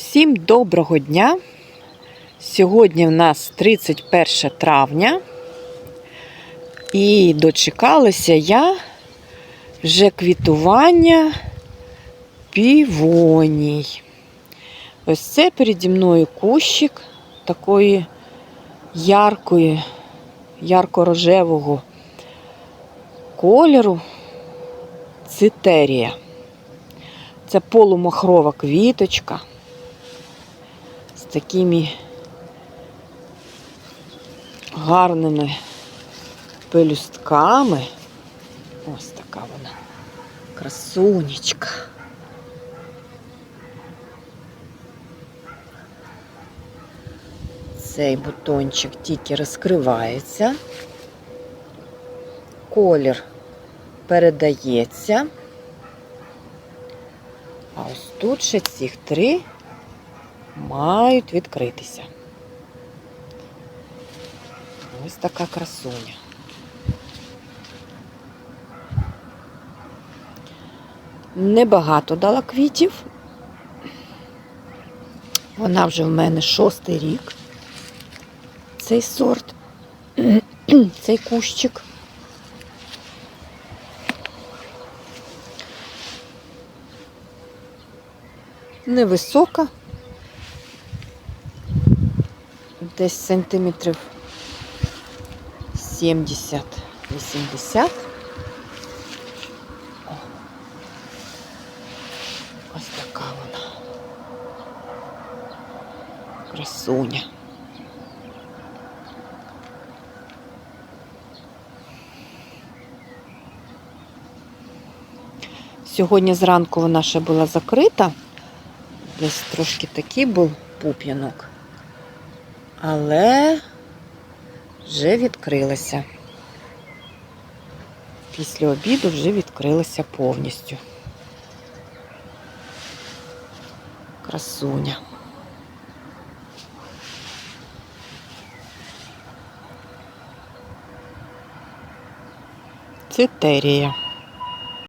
Всім доброго дня! Сьогодні в нас 31 травня. І дочекалася я вже квітування півоній. Ось це переді мною кущик такої яркої, ярко-рожевого кольору цитерія. Це полумахрова квіточка з такими гарними пелюстками. Ось така вона. Красунечка. Цей бутончик тільки розкривається. Колір передається. А ось тут ще цих три мають відкритися. Ось така красуня. Небагато дала квітів. Вона вже в мене шостий рік. Цей сорт, цей кущик. Невисока. Десь сантиметрів 70-80. О. Ось така вона. Красуня. Сьогодні зранку вона ще була закрита. Десь трошки такий був пуп'янок. Але вже відкрилася. Після обіду вже відкрилася повністю. Красуня. Цитерія.